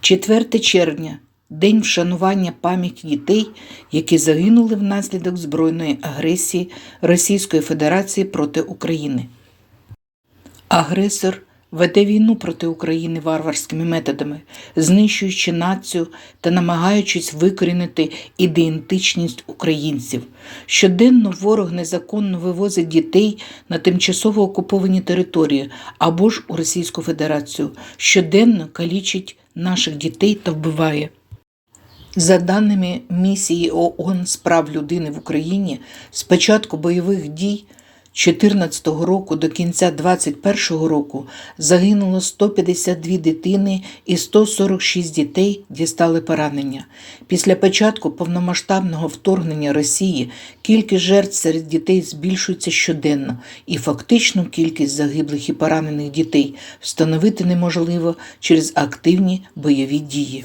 4 червня день вшанування пам'яті дітей, які загинули внаслідок збройної агресії Російської Федерації проти України. Агресор веде війну проти України варварськими методами, знищуючи націю та намагаючись викорінити ідентичність українців. Щоденно ворог незаконно вивозить дітей на тимчасово окуповані території або ж у Російську Федерацію. Щоденно калічить наших дітей та вбиває. За даними місії ООН з прав людини в Україні, з початку бойових дій 2014 року до кінця 2021 року загинуло 152 дитини і 146 дітей дістали поранення. Після початку повномасштабного вторгнення Росії кількість жертв серед дітей збільшується щоденно, і фактичну кількість загиблих і поранених дітей встановити неможливо через активні бойові дії.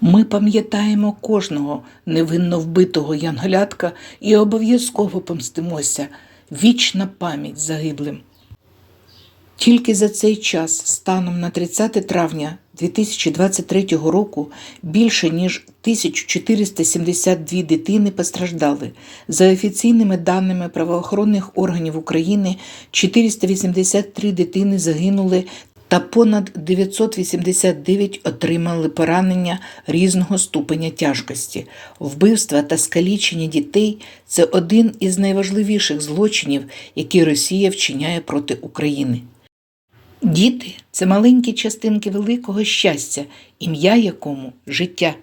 Ми пам'ятаємо кожного невинно вбитого янголятка і обов'язково помстимося. Вічна пам'ять загиблим. Тільки за цей час, станом на 30 травня 2023 року, більше ніж 1472 дитини постраждали. За офіційними даними правоохоронних органів України, 483 дитини загинули та понад 989 отримали поранення різного ступеня тяжкості. Вбивства та скалічення дітей це один із найважливіших злочинів, які Росія вчиняє проти України. Діти це маленькі частинки великого щастя, ім'я якому життя.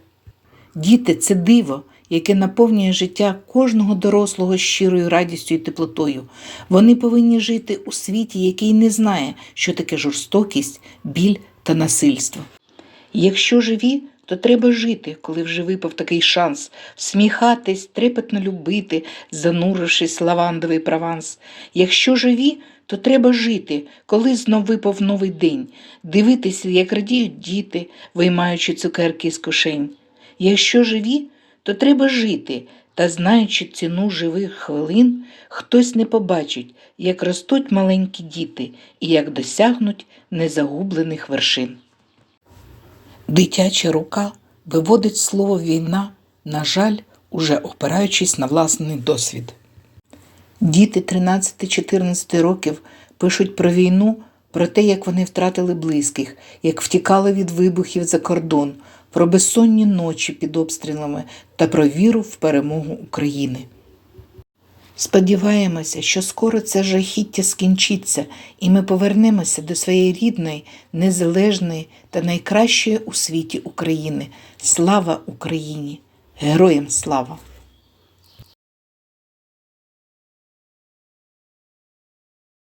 Діти це диво, яке наповнює життя кожного дорослого щирою радістю і теплотою. Вони повинні жити у світі, який не знає, що таке жорстокість, біль та насильство. Якщо живі, то треба жити, коли вже випав такий шанс, всміхатись, трепетно любити, занурившись лавандовий прованс. Якщо живі, то треба жити, коли знов випав новий день, дивитися, як радіють діти, виймаючи цукерки з кишень. Якщо живі, то треба жити, та знаючи ціну живих хвилин, хтось не побачить, як ростуть маленькі діти і як досягнуть незагублених вершин. Дитяча рука виводить слово війна, на жаль, уже опираючись на власний досвід. Діти 13-14 років пишуть про війну, про те, як вони втратили близьких, як втікали від вибухів за кордон, про безсонні ночі під обстрілами та про віру в перемогу України. Сподіваємося, що скоро це жахіття скінчиться, і ми повернемося до своєї рідної, незалежної та найкращої у світі України. Слава Україні! Героям слава!